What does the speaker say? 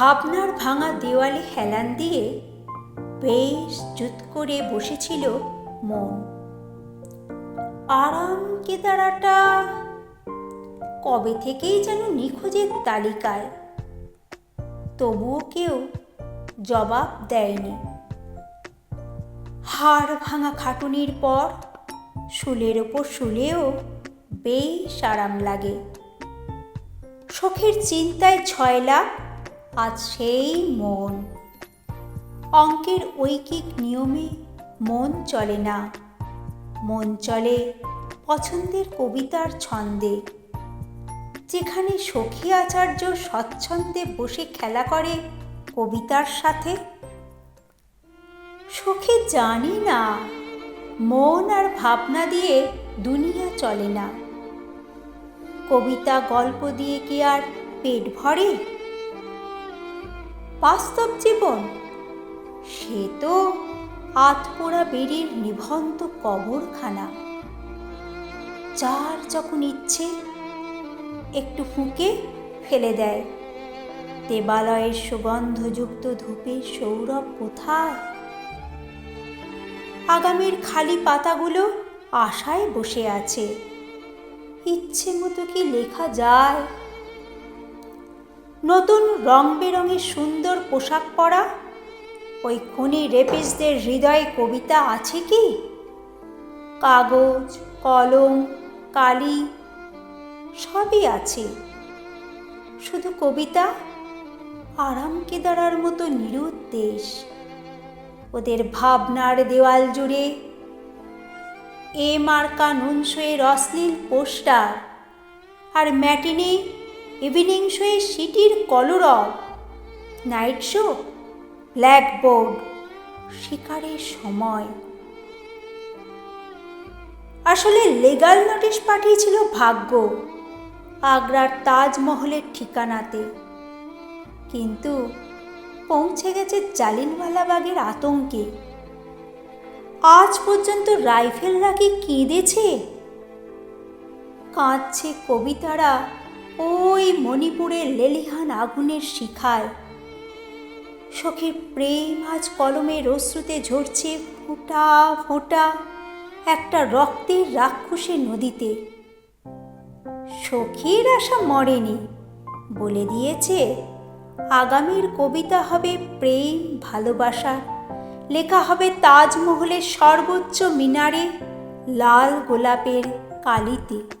ভাবনার ভাঙা দেওয়ালে হেলান দিয়ে বেশ জুত করে বসেছিল মন। আরাম কেদারাটা কবে থেকেই যেন নিখোঁজের তালিকায়। তবুও কেউ জবাব দেয়নি। হাড় ভাঙা খাটুনির পর শুলের ওপর শুলেও বেশ আরাম লাগে। শখের চিন্তায় ছয় লাখ আজ সেই মন। অঙ্কের ঐকিক নিয়মে মন চলে না। মন চলে পছন্দের কবিতার ছন্দে। যেখানে সখী আচার্য স্বচ্ছন্দে বসে খেলা করে কবিতার সাথে। সখী জানি না, মন আর ভাবনা দিয়ে দুনিয়া চলে না। কবিতা গল্প দিয়ে কি আর পেট ভরে? বাস্তব জীবন? সে তো আতপোড়া বেরির নিভন্ত কবরখানা। যার যখন ইচ্ছে, একটু ফুঁকে ফেলে দেয়। দেবালয়ের সুগন্ধযুক্ত ধূপের সৌরভ কোথায়? আগামীর খালি পাতাগুলো আশায় বসে আছে। ইচ্ছে মতো কি লেখা যায়? নতুন রং বেরঙের সুন্দর পোশাক পরা? ওই খুনি রেপিসদের হৃদয়ে কবিতা আছে কি? কাগজ, কলম, কালি সবই আছে। শুধু কবিতা? আরাম কেদারার মতো নিরুদ্দেশ। ওদের ভাবনার দেওয়াল জুড়ে এ মার্কা নুনশোয়ের অশ্লীল পোস্টার। আর ম্যাটিনে ইভিনিং শোয়ে সিটির কলরব, নাইট শো, ব্ল্যাকবোর্ড, শিকারের সময়। আসলে লেগাল নোটিশ পাঠিয়েছিল ভাগ্য, আগ্রার তাজমহলের ঠিকানাতে। কিন্তু পৌঁছে গেছে জালিনওয়ালাবাগের আতঙ্কে। আজ পর্যন্ত রাইফেলরা কি কেঁদেছে? কাঁদছে কবিতারা ওই মণিপুরের লেলিহান আগুনের শিখায়। সখীর প্রেম আজ কলমের অশ্রুতে ঝরছে ফোঁটা ফোঁটা একটা রক্তের রাক্ষসে নদীতে। সখীর আশা মরেনি, বলে দিয়েছে, আগামীর কবিতা হবে প্রেম ভালোবাসা। লেখা হবে তাজমহলের সর্বোচ্চ মিনারে লাল গোলাপের কালিতে।